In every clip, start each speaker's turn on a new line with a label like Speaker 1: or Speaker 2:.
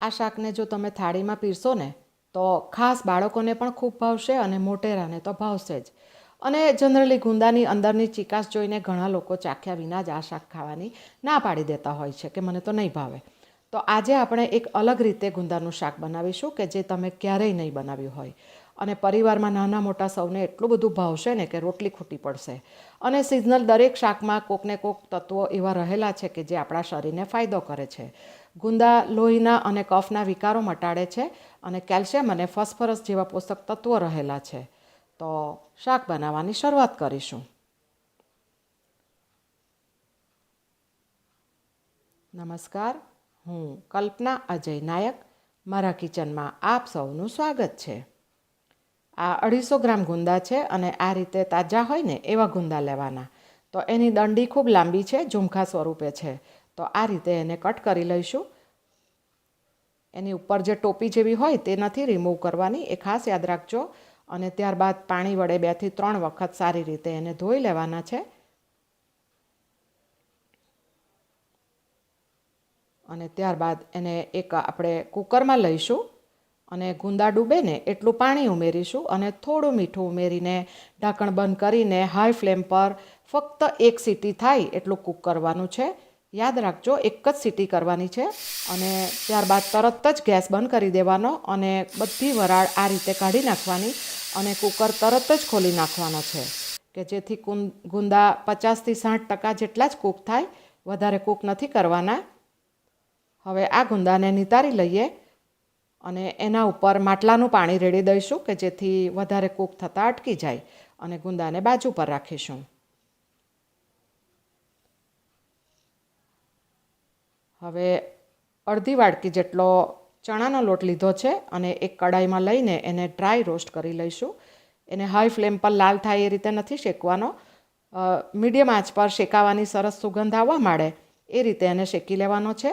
Speaker 1: આ શાકને જો તમે થાળીમાં પીરશો ને, તો ખાસ બાળકોને પણ ખૂબ ભાવશે અને મોટેરાને તો ભાવશે જ. અને જનરલી ગુંદાની અંદરની ચિકાસ જોઈને ઘણા લોકો ચાખ્યા વિના જ આ શાક ખાવાની ના પાડી દેતા હોય છે, કે મને તો નહીં ભાવે. તો આજે આપણે એક અલગ રીતે ગુંદાનું શાક બનાવીશું કે જે તમે ક્યારેય નહીં બનાવ્યું હોય. અને પરિવારમાં નાના મોટા સૌને એટલું બધું ભાવશે ને કે રોટલી ખૂટી પડશે. અને સિઝનલ દરેક શાકમાં કોકને કોક તત્વો એવા રહેલા છે કે જે આપણા શરીરને ફાયદો કરે છે. ગુંદા, લોહીના અને કફના વિકારો મટાડે છે અને કેલ્શિયમ અને ફોસ્ફરસ જેવા પોષક તત્વો રહેલા છે. તો શાક બનાવવાની શરૂઆત કરીશું. નમસ્કાર, હું કલ્પના અજય નાયક. મારા કિચનમાં આપ સૌનું સ્વાગત છે. આ અઢીસો ગ્રામ ગુંદા છે અને આ રીતે તાજા હોય ને એવા ગુંદા લેવાના. તો એની દંડી ખૂબ લાંબી છે, ઝુમખા સ્વરૂપે છે. તો આ રીતે એને કટ કરી લઈશું. એની ઉપર જે ટોપી જેવી હોય તે નથી રિમૂવ કરવાની. એ ખાસ યાદ રાખજો. અને ત્યારબાદ પાણી વડે બેથી ત્રણ વખત સારી રીતે એને ધોઈ લેવાના છે. અને ત્યારબાદ એને એક આપણે કુકરમાં લઈશું અને ગુંદા ડૂબે ને એટલું પાણી ઉમેરીશું અને થોડું મીઠું ઉમેરીને ઢાંકણ બંધ કરીને હાઈ ફ્લેમ પર ફક્ત એક સીટી થાય એટલું કૂક કરવાનું છે. યાદ રાખજો, એક જ સીટી કરવાની છે અને ત્યારબાદ તરત જ ગેસ બંધ કરી દેવાનો અને બધી વરાળ આ રીતે કાઢી નાખવાની અને કુકર તરત જ ખોલી નાખવાનો છે કે જેથી ગુંદા પચાસથી સાઠ ટકા જેટલા જ કૂક થાય, વધારે કૂક નથી કરવાના. હવે આ ગુંદાને નિતારી લઈએ અને એના ઉપર માટલાનું પાણી રેડી દઈશું કે જેથી વધારે કૂક થતાં અટકી જાય અને ગુંદાને બાજુ પર રાખીશું. હવે અડધી વાડકી જેટલો ચણાનો લોટ લીધો છે અને એક કડાઈમાં લઈને એને ડ્રાય રોસ્ટ કરી લઈશું. એને હાઈ ફ્લેમ પર લાલ થાય એ રીતે નથી શેકવાનો. મીડિયમ આંચ પર શેકાવાની સરસ સુગંધ આવવા માંડે એ રીતે એને શેકી લેવાનો છે.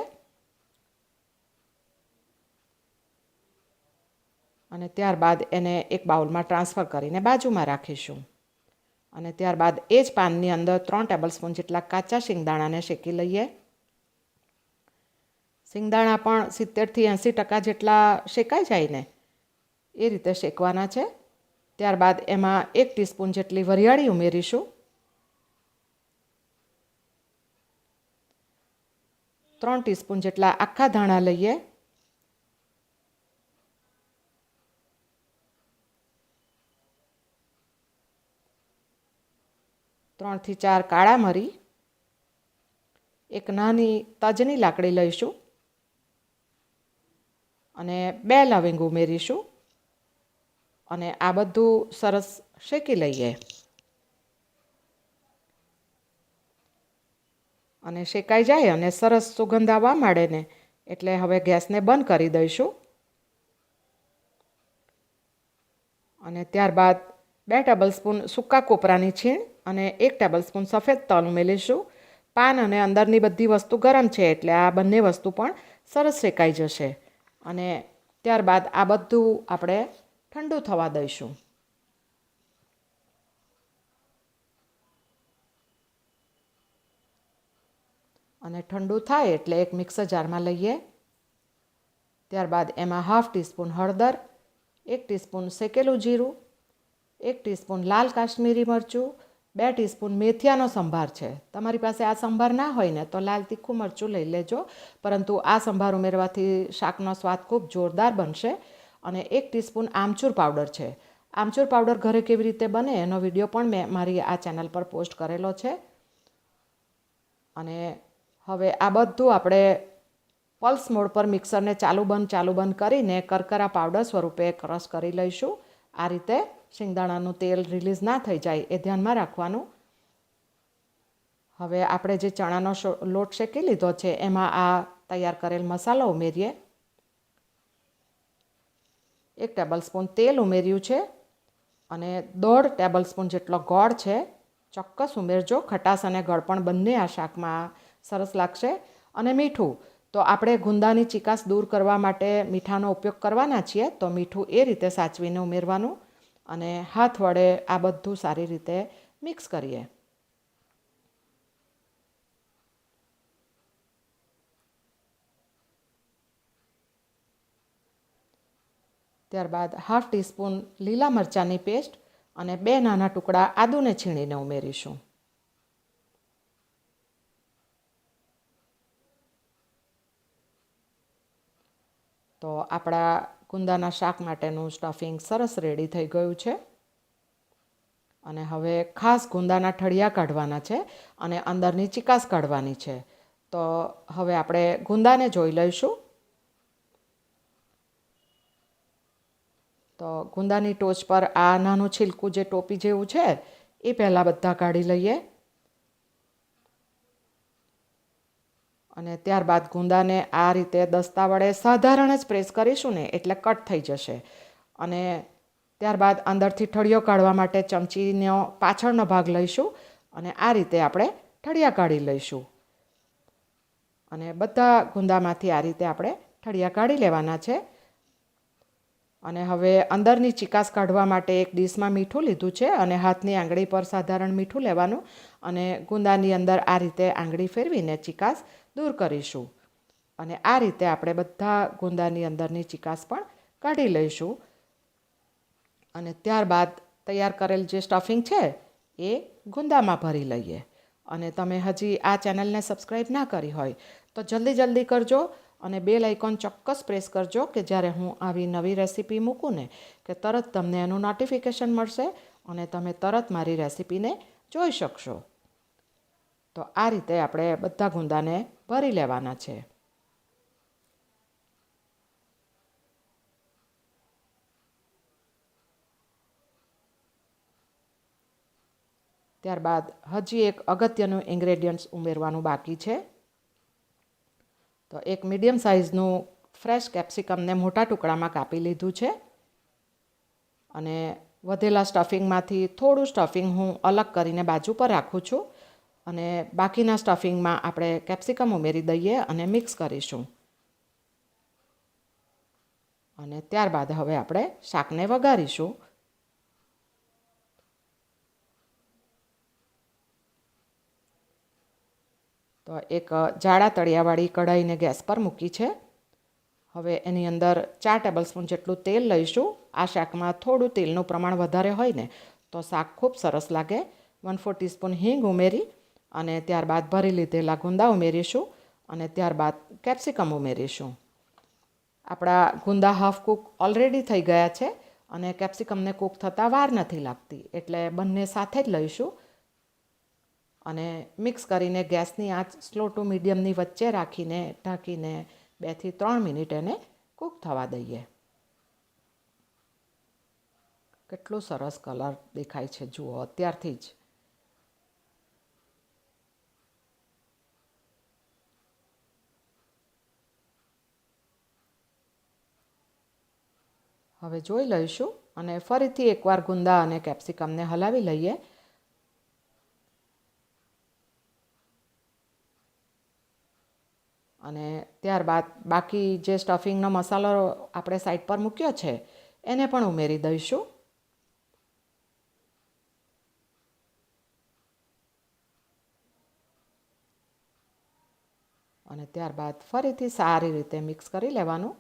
Speaker 1: અને ત્યારબાદ એને એક બાઉલમાં ટ્રાન્સફર કરીને બાજુમાં રાખીશું. અને ત્યારબાદ એ જ પાનની અંદર ત્રણ ટેબલ સ્પૂન જેટલા કાચા શિંગદાણાને શેકી લઈએ. શિંગદાણા પણ સિત્તેરથી એંસી ટકા જેટલા શેકાઈ જાય ને, એ રીતે શેકવાના છે. ત્યારબાદ એમાં એક ટીસ્પૂન જેટલી વરિયાળી ઉમેરીશું. ત્રણ ટીસ્પૂન જેટલા આખા ધાણા લઈએ. ત્રણથી ચાર કાળા મરી, એક નાની તજની લાકડી લઈશું. અને બે લવિંગ ઉમેરીશું. અને આ બધું સરસ શેકી લઈએ. અને શેકાઈ જાય અને સરસ સુગંધ આવવા માંડે ને, એટલે હવે ગેસને બંધ કરી દઈશું. અને ત્યારબાદ બે ટેબલસ્પૂન સૂકા કોપરાની છીણ અને એક ટેબલસ્પૂન સફેદ તલ ઉમેરીશું. પાન અને અંદરની બધી વસ્તુ ગરમ છે એટલે આ બંને વસ્તુ પણ સરસ શેકાઈ જશે. અને ત્યારબાદ આ બધું આપણે ઠંડુ થવા દઈશું. અને ઠંડુ થાય એટલે એક મિક્સર જારમાં લઈએ. ત્યારબાદ એમાં હાફ ટીસ્પૂન હળદર, એક ટીસ્પૂન શેકેલું જીરું, એક ટીસ્પૂન લાલ કાશ્મીરી મરચું બે ટીસ્પૂન મેથિયાનો સંભાર છે. તમારી પાસે આ સંભાર ના હોય ને, તો લાલ તીખું મરચું લઈ લેજો. પરંતુ આ સંભાર ઉમેરવાથી શાકનો સ્વાદ ખૂબ જોરદાર બનશે અને એક ટીસ્પૂન આમચૂર પાવડર છે. આમચૂર પાવડર ઘરે કેવી રીતે બને એનો વીડિયો પણ મેં મારી આ ચેનલ પર પોસ્ટ કરેલો છે. અને હવે આ બધું આપણે પલ્સ મોડ પર મિક્સરને ચાલુ બંધ ચાલુ બંધ કરીને કરકરા પાવડર સ્વરૂપે ક્રશ કરી લઈશું. આ રીતે શિંગદાણાનું તેલ રિલીઝ ના થઈ જાય એ ધ્યાનમાં રાખવાનું. હવે આપણે જે ચણાનો લોટ શેકી લીધો છે, એમાં આ તૈયાર કરેલ મસાલો ઉમેરીએ. એક ટેબલ સ્પૂન તેલ ઉમેર્યું છે અને દોઢ ટેબલ સ્પૂન જેટલો ગોળ છે. ચોક્કસ ઉમેરજો, ખટાશ અને ગળપણ બંને આ શાકમાં સરસ લાગશે. અને મીઠું, તો આપણે ગુંદાની ચિકાસ દૂર કરવા માટે મીઠાનો ઉપયોગ કરવાના છીએ, તો મીઠું એ રીતે સાચવીને ઉમેરવાનું. અને હાથ વડે આ બધું સારી રીતે મિક્સ કરીએ. ત્યારબાદ હાફ ટીસ્પૂન લીલા મરચાંની પેસ્ટ અને બે નાના ટુકડા આદુને છીણીને ઉમેરીશું. તો આપણા ગુંદાના શાક માટેનું સ્ટફિંગ સરસ રેડી થઈ ગયું છે. અને હવે ખાસ ગુંદાના ઠળિયા કાઢવાના છે અને અંદરની ચિકાસ કાઢવાની છે. તો હવે આપણે ગુંદાને જોઈ લઈશું. તો ગુંદાની ટોચ પર આ નાનું છિલકું જે ટોપી જેવું છે, એ પહેલાં બધા કાઢી લઈએ. અને ત્યારબાદ ગુંદાને આ રીતે દસ્તા વડે સાધારણ જ પ્રેસ કરીશું ને એટલે કટ થઈ જશે. અને ત્યારબાદ અંદરથી ઠળિયો કાઢવા માટે ચમચીનો પાછળનો ભાગ લઈશું અને આ રીતે આપણે ઠળિયા કાઢી લઈશું. અને બધા ગુંદામાંથી આ રીતે આપણે ઠળિયા કાઢી લેવાના છે. અને હવે અંદરની ચિકાસ કાઢવા માટે એક ડીશમાં મીઠું લીધું છે અને હાથની આંગળી પર સાધારણ મીઠું લેવાનું અને ગુંદાની અંદર આ રીતે આંગળી ફેરવીને ચિકાસ દૂર કરીશું. અને આ રીતે આપણે બધા ગુંદાની અંદરની ચિકાસ પણ કાઢી લઈશું. અને ત્યારબાદ તૈયાર કરેલ જે સ્ટફિંગ છે, એ ગુંદામાં ભરી લઈએ. અને તમે હજી આ ચેનલને સબસ્ક્રાઈબ ના કરી હોય, તો જલ્દી જલ્દી કરજો અને બેલ આઇકોન ચોક્કસ પ્રેસ કરજો કે જ્યારે હું આવી નવી રેસીપી મૂકું ને, કે તરત તમને એનું નોટિફિકેશન મળશે અને તમે તરત મારી રેસીપીને જોઈ શકશો. તો આ રીતે આપણે બધા ગુંદાને ભરી લેવાના છે. ત્યારબાદ હજી એક અગત્યનું ઇન્ગ્રેડિયન્ટ્સ ઉમેરવાનું બાકી છે. તો એક મીડિયમ સાઇઝનું ફ્રેશ કેપ્સિકમને મોટા ટુકડામાં કાપી લીધું છે. અને વધેલા સ્ટફિંગમાંથી થોડું સ્ટફિંગ હું અલગ કરીને બાજુ પર રાખું છું. અને બાકીના સ્ટફિંગમાં આપણે કેપ્સિકમ ઉમેરી દઈએ અને મિક્સ કરીશું. અને ત્યારબાદ હવે આપણે શાકને વઘારીશું. તો એક જાડા તળિયાવાળી કઢાઈને ગેસ પર મૂકી છે. હવે એની અંદર ચાર ટેબલ સ્પૂન જેટલું તેલ લઈશું. આ શાકમાં થોડું તેલનું પ્રમાણ વધારે હોય ને, તો શાક ખૂબ સરસ લાગે. વન ફોર ટીસ્પૂન હિંગ ઉમેરી અને ત્યારબાદ ભરી લીધેલા ગુંદા ઉમેરીશું અને ત્યારબાદ કેપ્સિકમ ઉમેરીશું. આપણા ગુંદા હાફ કૂક ઓલરેડી થઈ ગયા છે અને કેપ્સિકમને કૂક થતાં વાર નથી લાગતી, એટલે બંને સાથે જ લઈશું અને મિક્સ કરીને ગેસની આંચ સ્લો ટુ મીડિયમની વચ્ચે રાખીને, ઢાંકીને બેથી ત્રણ મિનિટ એને કૂક થવા દઈએ. કેટલું સરસ કલર દેખાય છે, જુઓ, અત્યારથી જ. હવે જોઈ લઈશું અને ફરીથી એકવાર ગુંદા અને કેપ્સિકમને હલાવી લઈએ. અને ત્યારબાદ બાકી જે સ્ટફિંગનો મસાલો આપણે સાઈડ પર મૂક્યો છે, એને પણ ઉમેરી દઈશું. અને ત્યારબાદ ફરીથી સારી રીતે મિક્સ કરી લેવાનું.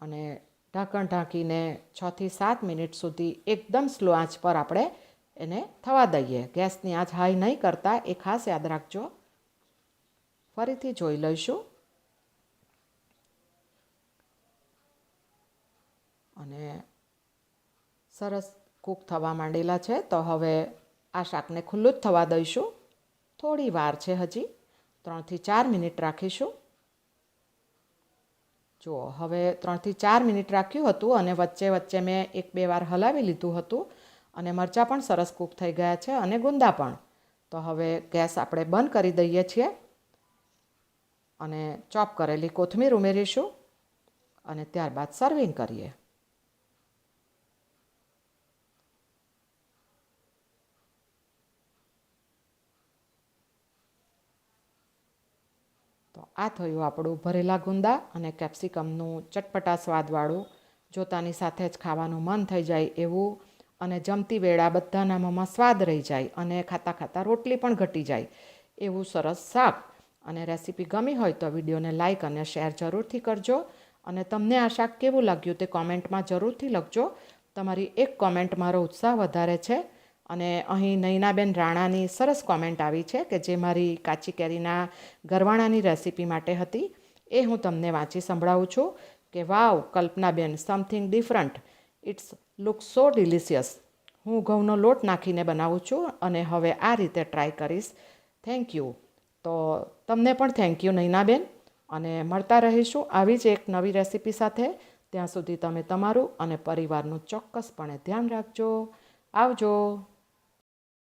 Speaker 1: અને ઢાંકણ ઢાંકીને છથી સાત મિનિટ સુધી એકદમ સ્લો આંચ પર આપણે એને થવા દઈએ. ગેસની આંચ હાઈ નહીં કરતા, એ ખાસ યાદ રાખજો. ફરીથી જોઈ લઈશું. અને સરસ કૂક થવા માંડેલા છે, તો હવે આ શાકને ખુલ્લું જ થવા દઈશું. થોડી વાર છે હજી. ત્રણથી ચાર મિનિટ રાખીશું. જુઓ, હવે ત્રણથી ચાર મિનિટ રાખ્યું હતું અને વચ્ચે વચ્ચે મેં એક બે વાર હલાવી લીધું હતું અને મરચાં પણ સરસ કૂક થઈ ગયા છે અને ગુંદા પણ. તો હવે ગેસ આપણે બંધ કરી દઈએ છીએ અને ચોપ કરેલી કોથમીર ઉમેરીશું અને ત્યારબાદ સર્વિંગ કરીએ. તો આ થયું આપણું ભરેલા ગુંદા અને કેપ્સિકમનું ચટપટા સ્વાદવાળું. જોતાની સાથે જ ખાવાનું મન થઈ જાય એવું અને જમતી વેળા બધાના મોંમાં સ્વાદ રહી જાય અને ખાતા ખાતા રોટલી પણ ઘટી જાય એવું સરસ શાક. અને રેસીપી ગમી હોય તો વિડીયોને લાઇક અને શેર જરૂરથી કરજો. અને તમને આ શાક કેવું લાગ્યું તે કોમેન્ટમાં જરૂરથી લખજો. તમારી એક કોમેન્ટ મારો ઉત્સાહ વધારે છે. અને અહીં નૈનાબેન રાણાની સરસ કોમેન્ટ આવી છે કે જે મારી કાચી કેરીના ગરવાણાની રેસીપી માટે હતી, એ હું તમને વાંચી સંભળાવું છું કે, wow, Kalpanaben something different it's look so delicious હું ઘઉંનો લોટ નાખીને બનાવું છું અને હવે આ રીતે ટ્રાય કરીશ. થેન્ક યુ તો તમને પણ થેન્ક યુ નૈનાબેન. અને મળતા રહીશું આવી જ એક નવી રેસીપી સાથે. ત્યાં સુધી તમે તમારું અને પરિવારનું ચોક્કસપણે ધ્યાન રાખજો. આવજો.